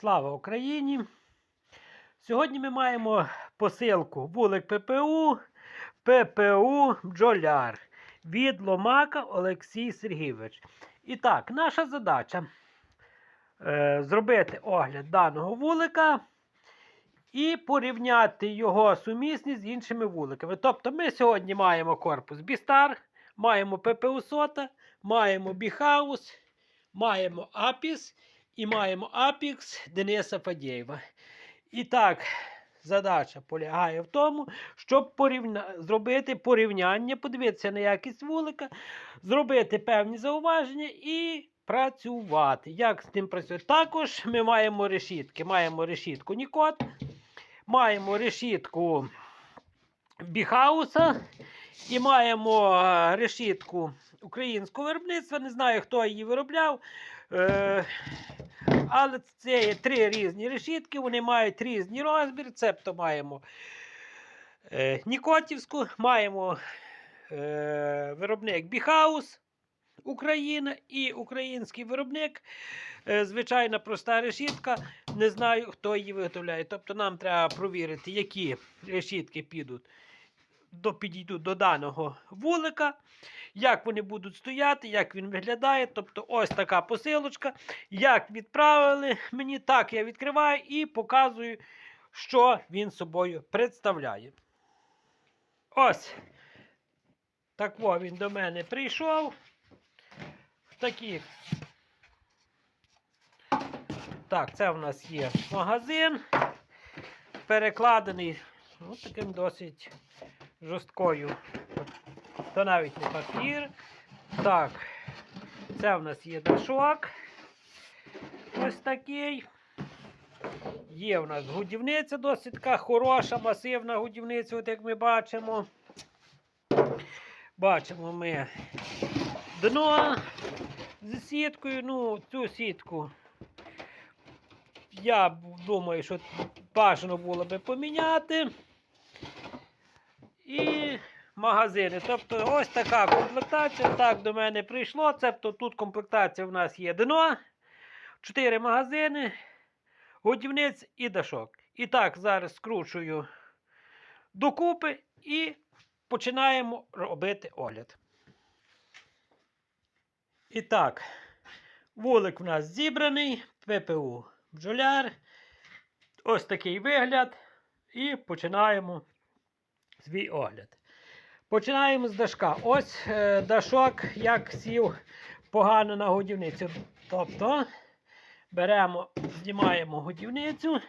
Слава Україні! Сьогодні ми маємо посилку вулик ППУ, ППУ бджоляр від Ломака Олексій Сергійович. І так, наша задача е, зробити огляд даного вулика і порівняти його сумісність з іншими вуликами. Тобто ми сьогодні маємо корпус Бістар, маємо ППУ Сота, маємо Біхаус, маємо Апіс і маємо Апікс Дениса Фадєєва. І так, задача полягає в тому, щоб порівня... зробити порівняння, подивитися на якість вулика, зробити певні зауваження і працювати. Як з тим працювати? Також ми маємо решітки. Маємо решітку Нікот, маємо решітку Біхауса і маємо е, решітку українського виробництва. Не знаю, хто її виробляв. Е, але це є три різні решітки, вони мають різні розмір. Цебто маємо е, Нікотівську, маємо е, виробник Біхаус Україна і український виробник. Звичайна проста решітка. Не знаю, хто її виготовляє. Тобто нам треба провірити, які решітки підуть до, підійдуть до даного вулика, як вони будуть стояти, як він виглядає. Тобто ось така посилочка. Як відправили мені, так я відкриваю і показую, що він собою представляє. Ось. Так во він до мене прийшов. В таких. Так, це в нас є магазин. Перекладений ну, таким досить жорсткою. То навіть не папір. Так, це в нас є дашок. Ось такий. Є в нас годівниця досить така хороша, масивна годівниця, от як ми бачимо. Бачимо ми дно з сіткою. Ну, цю сітку. Я думаю, що бажано було би поміняти. І магазини. Тобто ось така комплектація. Так до мене прийшло. Тобто тут комплектація в нас є дно, 4 магазини, годівниць і дашок. І так, зараз скручую докупи і починаємо робити огляд. І так, вулик в нас зібраний, ППУ бджоляр. Ось такий вигляд. І починаємо свій огляд. Починаємо з дашка. Ось е, дашок, як сів погано на годівницю. Тобто беремо, знімаємо годівницю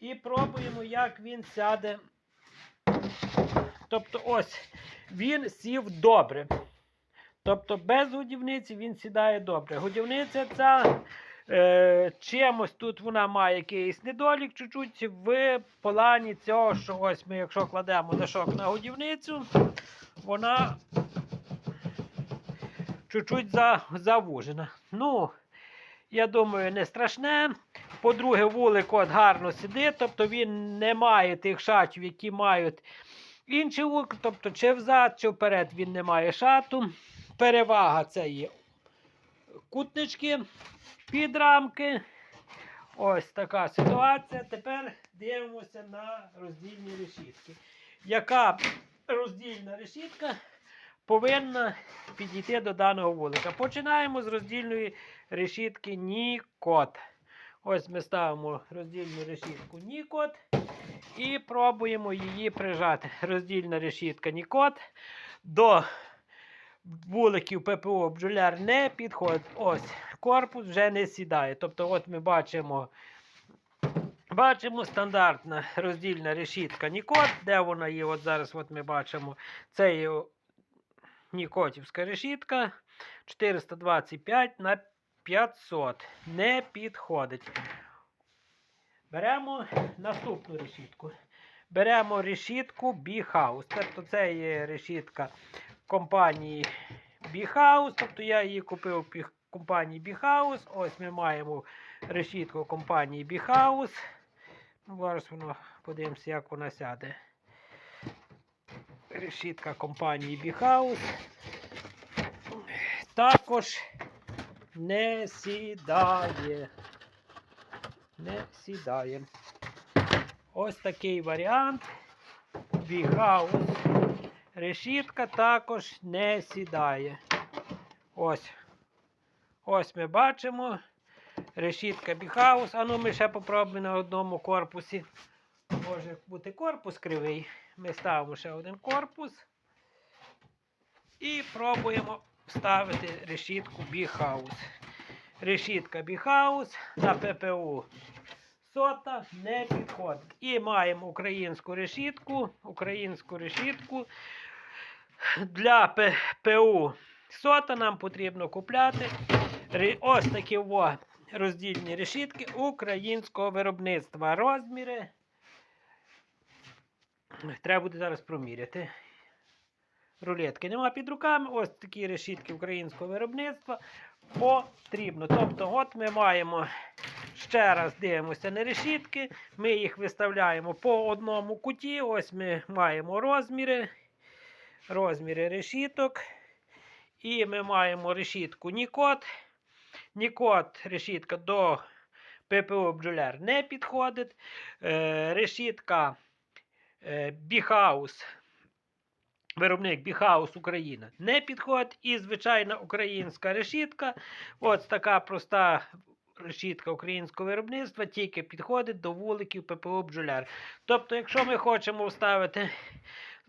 і пробуємо, як він сяде. Тобто, ось він сів добре. Тобто, без годівниці він сідає добре. Годівниця ця. Е, чимось тут вона має якийсь недолік чуть-чуть в плані цього, що ось ми, якщо кладемо дашок на годівницю, вона чуть-чуть за, завужена. Ну, я думаю, не страшне. По-друге, вулик от гарно сидить, тобто він не має тих шатів, які мають інші вулики, тобто чи взад, чи вперед він не має шату. Перевага це є кутнички під рамки. Ось така ситуація. Тепер дивимося на роздільні решітки. Яка роздільна решітка повинна підійти до даного вулика? Починаємо з роздільної решітки Нікот. Ось ми ставимо роздільну решітку Нікот і пробуємо її прижати. Роздільна решітка Нікот до вуликів ППО бджоляр не підходить. Ось корпус вже не сідає. Тобто, от ми бачимо бачимо стандартна роздільна решітка Нікот. Де вона є? От Зараз от ми бачимо це є Нікотівська решітка 425 на 500. Не підходить. Беремо наступну решітку. Беремо решітку B-House. Тобто це є решітка компанії B-House. Тобто я її купив в компанії B-House. Ось ми маємо решітку компанії B-House. Ну, Зараз воно подивимося, як вона сяде. Решітка компанії B-House. Також не сідає. не сідає. Ось такий варіант. Бігаус. Решітка також не сідає. Ось. Ось ми бачимо. Решітка бігаус. А ну ми ще попробуємо на одному корпусі. Може бути корпус кривий. Ми ставимо ще один корпус. І пробуємо вставити решітку бігаус. Решітка бігаус на ППУ. Сота не підходить. І маємо українську решітку. Українську решітку. Для ППУ сота нам потрібно купляти. Ось такі роздільні решітки українського виробництва. Розміри. Треба буде зараз проміряти. Рулетки нема під руками. Ось такі решітки українського виробництва потрібно. Тобто, от ми маємо ще раз дивимося на решітки. Ми їх виставляємо по одному куті. Ось ми маємо розміри. Розміри решіток. І ми маємо решітку Нікот. Нікот решітка до ППО бджоляр не підходить. Е, решітка е, Біхаус. Виробник Біхаус Україна не підходить. І звичайна українська решітка. Ось така проста решітка українського виробництва тільки підходить до вуликів ППО бджоляр. Тобто, якщо ми хочемо вставити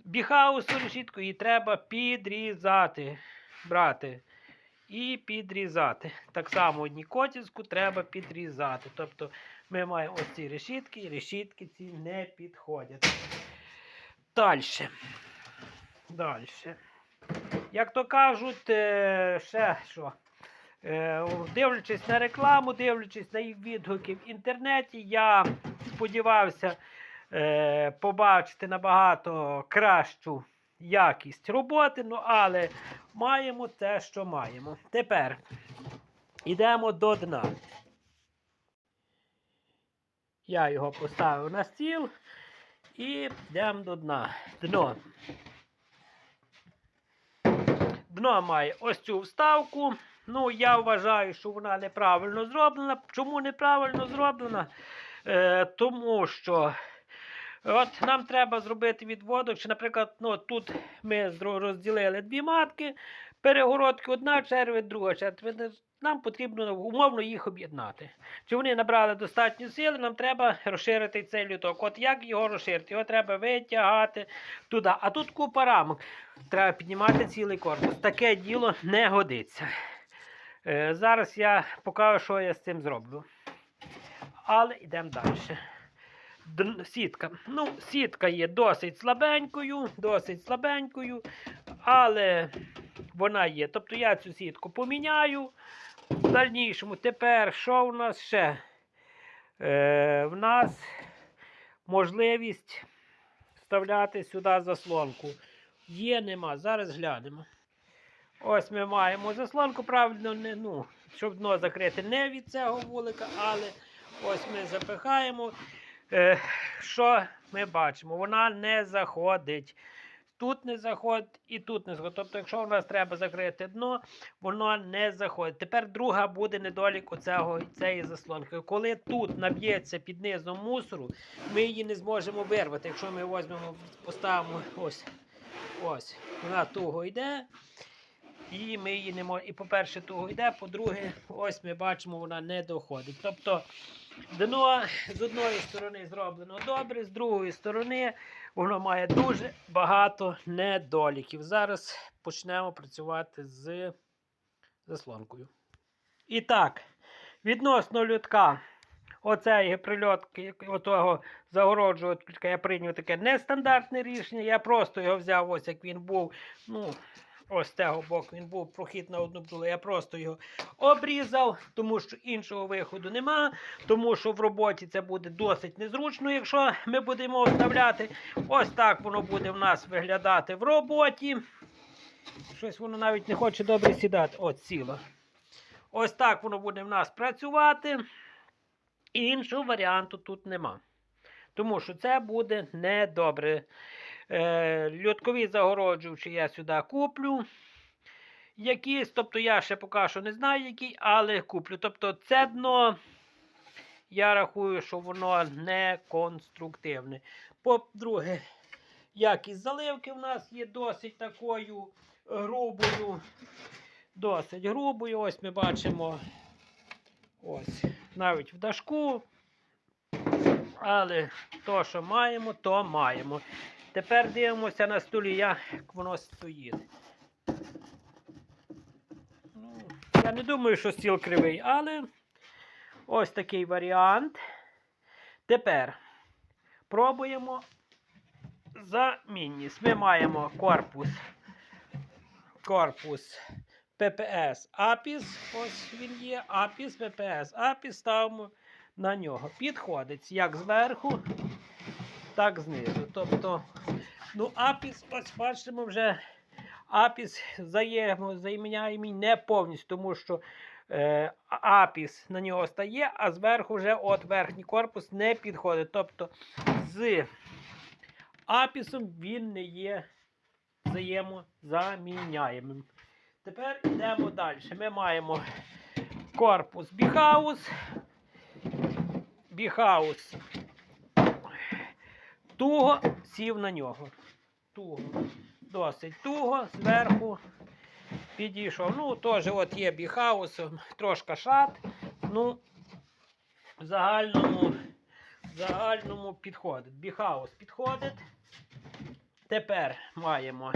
біхаусу решітку, її треба підрізати. Брати. І підрізати. Так само нікотівську треба підрізати. Тобто ми маємо ось ці решітки, і решітки ці не підходять. Далі. Далі. Як то кажуть, е, ще що. Е, Дивлячись на рекламу, дивлячись на їх відгуки в інтернеті, я сподівався е, побачити набагато кращу якість роботи, ну але маємо те, що маємо. Тепер йдемо до дна. Я його поставив на стіл і йдемо до дна. Дно. Дно має ось цю вставку. Ну, я вважаю, що вона неправильно зроблена. Чому неправильно зроблена? Е, тому що от нам треба зробити відводок. Чи, наприклад, ну, тут ми розділили дві матки, перегородки, одна червь, друга червь. Нам потрібно умовно їх об'єднати. Чи вони набрали достатньо сили, нам треба розширити цей люток. От як його розширити? Його треба витягати туди. А тут купа рамок. Треба піднімати цілий корпус. Таке діло не годиться. Е, зараз я покажу, що я з цим зроблю. Але йдемо далі. Сітка. Ну, сітка є досить слабенькою, досить слабенькою, але вона є. Тобто я цю сітку поміняю. В дальнішому тепер що в нас ще? Е, в нас можливість вставляти сюди заслонку. Є, нема. Зараз глянемо. Ось ми маємо заслонку, правильно, не, ну, щоб дно закрити не від цього вулика, але ось ми запихаємо. Е, що ми бачимо? Вона не заходить. Тут не заходить і тут не заходить. Тобто, якщо у нас треба закрити дно, воно не заходить. Тепер друга буде недолік оцього, цієї заслонки. Коли тут наб'ється під низом мусору, ми її не зможемо вирвати. Якщо ми візьмемо, поставимо ось, ось, вона туго йде. І ми її не можемо. І, по-перше, туго йде, по-друге, ось ми бачимо, вона не доходить. Тобто дно з одної сторони зроблено добре, з другої сторони воно має дуже багато недоліків. Зараз почнемо працювати з заслонкою. І так, відносно лютка. Оцеї прильотки, отого загороджувача, я прийняв таке нестандартне рішення. Я просто його взяв, ось як він був. Ну, ось цього боку він був прохід на одну бджолу. Я просто його обрізав, тому що іншого виходу нема. Тому що в роботі це буде досить незручно, якщо ми будемо вставляти. Ось так воно буде в нас виглядати в роботі. Щось воно навіть не хоче добре сідати. От сіло. Ось так воно буде в нас працювати. Іншого варіанту тут нема. Тому що це буде недобре. Е, льоткові загороджувачі я сюди куплю. Якісь, тобто я ще поки що не знаю, які, але куплю. Тобто це дно я рахую, що воно не конструктивне. По-друге, якість заливки в нас є досить такою грубою. Досить грубою. Ось ми бачимо ось навіть в дашку. Але то, що маємо, то маємо. Тепер дивимося на столі, як воно стоїть. Ну, я не думаю, що стіл кривий, але ось такий варіант. Тепер пробуємо замінність. Ми маємо корпус. Корпус ППС Апіс. Ось він є. Апіс, ППС. Апіс ставимо на нього. Підходить як зверху, так знизу. Тобто, ну, апіс, ось бачимо вже. Апіс заміняємо не повністю, тому що е, апіс на нього стає, а зверху вже от верхній корпус не підходить. Тобто з апісом він не є взаємозаміняємим. Тепер йдемо далі. Ми маємо корпус біхаус. Біхаус. Туго сів на нього. Туго. Досить туго, зверху підійшов. Ну, теж от є біхаус, трошки шат. Ну, в загальному, в загальному підходить. Біхаус підходить. Тепер маємо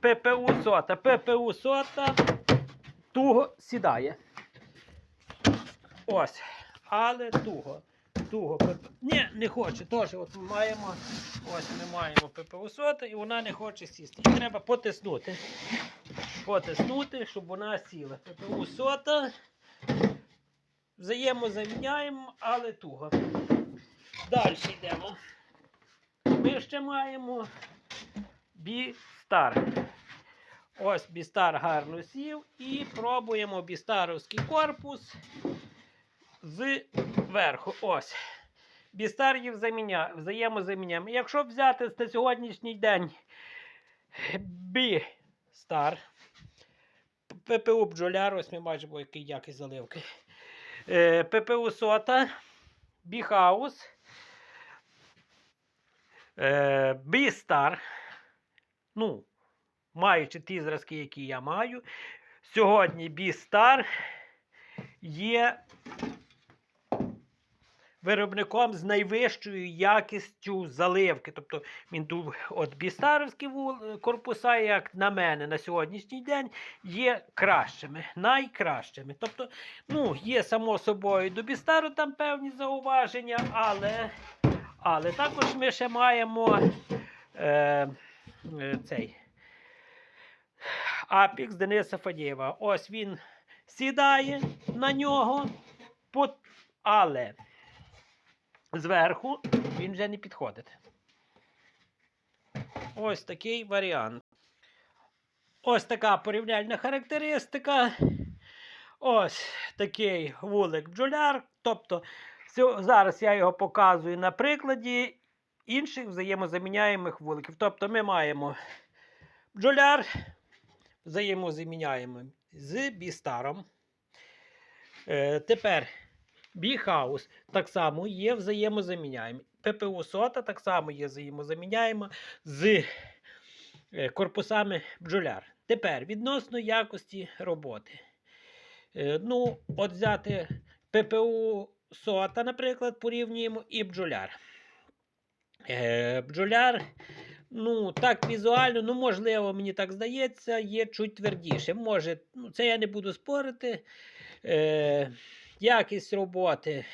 ППУ сота. ППУ сота туго сідає. Ось. Але туго. Туго. Ні, не хоче. Теж от ми маємо. Ось ми маємо ППУ сота і вона не хоче сісти. І треба потиснути. Потиснути, щоб вона сіла. ППУ сота. Взаємозаміняємо, але туго. Далі йдемо. Ми ще маємо Бістар. Ось Бістар гарно сів. І пробуємо бістаровський корпус зверху. Ось. Бістар їх заміня... взаємозаміняємо. Якщо взяти на сьогоднішній день Бістар, ППУ бджоляр, ось ми бачимо, який якість заливки. Е, ППУ сота, Біхаус. Е, Бістар. Ну, маючи ті зразки, які я маю, сьогодні Бістар є виробником з найвищою якістю заливки. Тобто він тут от бістаровські вул- корпуса, як на мене, на сьогоднішній день є кращими, найкращими. Тобто, ну, є само собою до бістару там певні зауваження, але, але також ми ще маємо е, е, цей Апікс Дениса Фадєєва. Ось він сідає на нього, але зверху він вже не підходить. Ось такий варіант. Ось така порівняльна характеристика. Ось такий вулик бджоляр. Тобто, зараз я його показую на прикладі інших взаємозаміняємих вуликів. Тобто ми маємо бджоляр взаємозаміняємо з бістаром. Е, тепер біхаус так само є взаємозаміняємо. ППУ сота так само є взаємозаміняємо з е, корпусами бджоляр. Тепер відносно якості роботи. Е, ну, от взяти ППУ сота, наприклад, порівнюємо і бджоляр. Е, бджоляр, ну, так візуально, ну, можливо, мені так здається, є чуть твердіше. Може, ну, це я не буду спорити. Якість роботи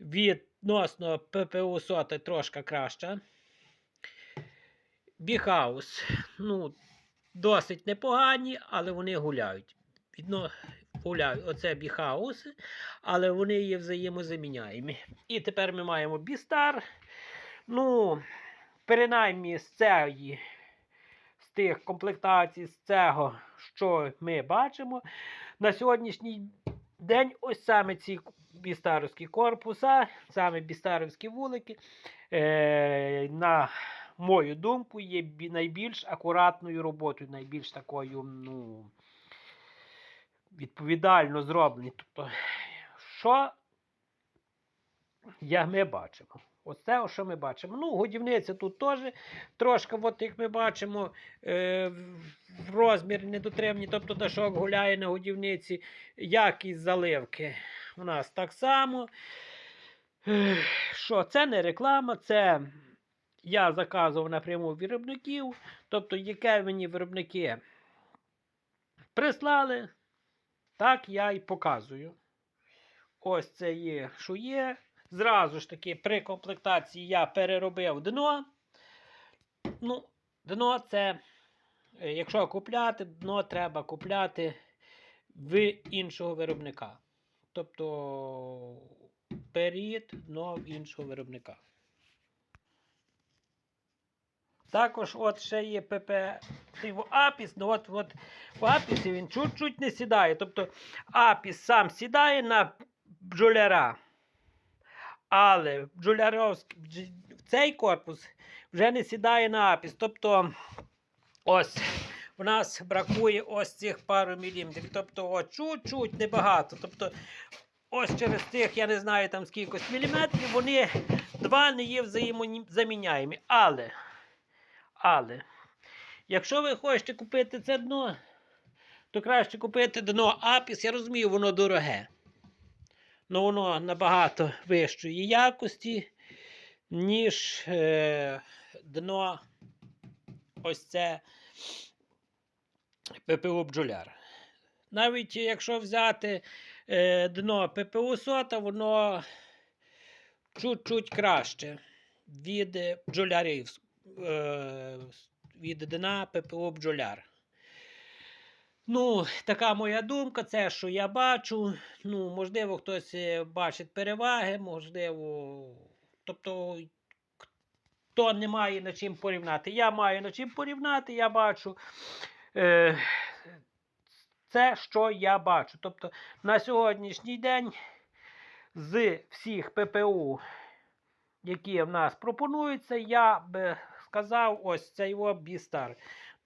відносно ППУ соти трошки краща. Біхаус, ну, досить непогані, але вони гуляють. Відно, гуляють. Оце біхауси, але вони є взаємозаміняємі. І тепер ми маємо бістар. Ну, принаймні з цієї, з тих комплектацій, з цього, що ми бачимо, на сьогоднішній день ось саме ці бістаровські корпуса, саме бістаровські вулики, е, на мою думку, є найбільш акуратною роботою, найбільш такою, ну, відповідально зроблені. Тобто, що я, ми бачимо? Оце, що ми бачимо. Ну, годівниця тут теж трошки, от як ми бачимо, е, розмір недотриманий, тобто дашок гуляє на годівниці, якість заливки у нас так само. Що, це не реклама, це я заказував напряму виробників, тобто, яке мені виробники прислали, так я і показую. Ось це є, що є. Зразу ж таки, при комплектації я переробив дно. Ну, дно це, е, якщо купляти, дно треба купляти в іншого виробника. Тобто період дно в іншого виробника. Також от ще є ПП Апіс, ну от, от в Апісі він чуть-чуть не сідає. Тобто Апіс сам сідає на бджоляра. Але бджоляровський бдж- цей корпус вже не сідає на Апіс. Тобто ось в нас бракує ось цих пару міліметрів. Тобто чуть-чуть небагато. Тобто ось через тих, я не знаю там скільки міліметрів, вони два не є взаємозаміняємі. Але, але, якщо ви хочете купити це дно, то краще купити дно Апіс. Я розумію, воно дороге. Ну воно набагато вищої якості, ніж е, дно ось це ППУ бджоляр. Навіть якщо взяти е, дно ППУ сота, воно чуть-чуть краще від бджолярів, е, від дна ППУ бджоляр. Ну, така моя думка, це що я бачу. Ну, можливо, хтось е, бачить переваги, можливо. Тобто, хто не має над чим порівняти. Я маю над чим порівняти, я бачу. Е, це, що я бачу. Тобто, на сьогоднішній день з всіх ППУ, які в нас пропонуються, я би сказав, ось цей Бістар.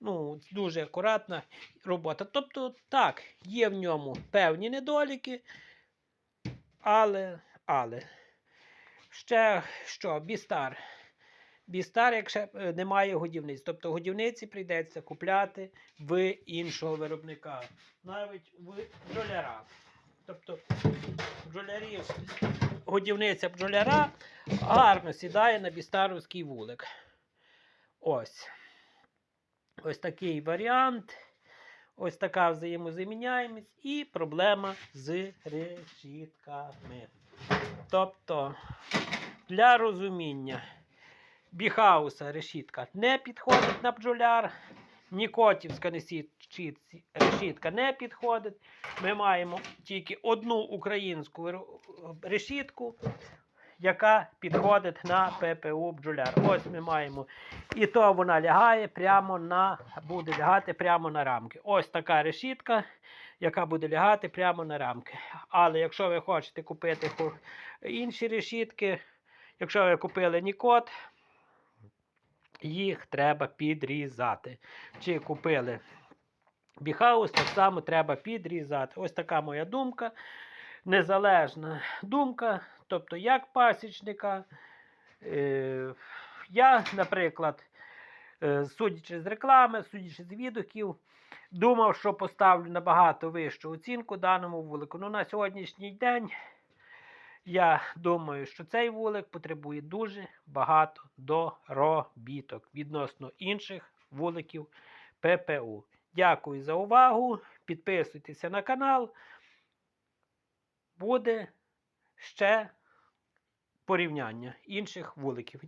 Ну, дуже акуратна робота. Тобто, так, є в ньому певні недоліки, але, але. Ще що, Бістар. Бістар, якщо е, немає годівниць. Тобто годівниці прийдеться купляти в іншого виробника. Навіть в бджоляра. Тобто бджолярів, годівниця бджоляра гарно сідає на бістаровський вулик. Ось. Ось такий варіант. Ось така взаємозаміняємість і проблема з решітками. Тобто, для розуміння, біхауса решітка не підходить на бджоляр, Нікотівська решітка не підходить. Ми маємо тільки одну українську решітку, яка підходить на ППУ бджоляр. Ось ми маємо. І то вона лягає прямо на, буде лягати прямо на рамки. Ось така решітка, яка буде лягати прямо на рамки. Але якщо ви хочете купити інші решітки, якщо ви купили Нікот, їх треба підрізати. Чи купили Біхаус, так само треба підрізати. Ось така моя думка. Незалежна думка, тобто як пасічника. Е, я, наприклад, е, судячи з реклами, судячи з відгуків, думав, що поставлю набагато вищу оцінку даному вулику. Ну, на сьогоднішній день я думаю, що цей вулик потребує дуже багато доробіток відносно інших вуликів ППУ. Дякую за увагу. Підписуйтеся на канал. Буде ще порівняння інших вуликів.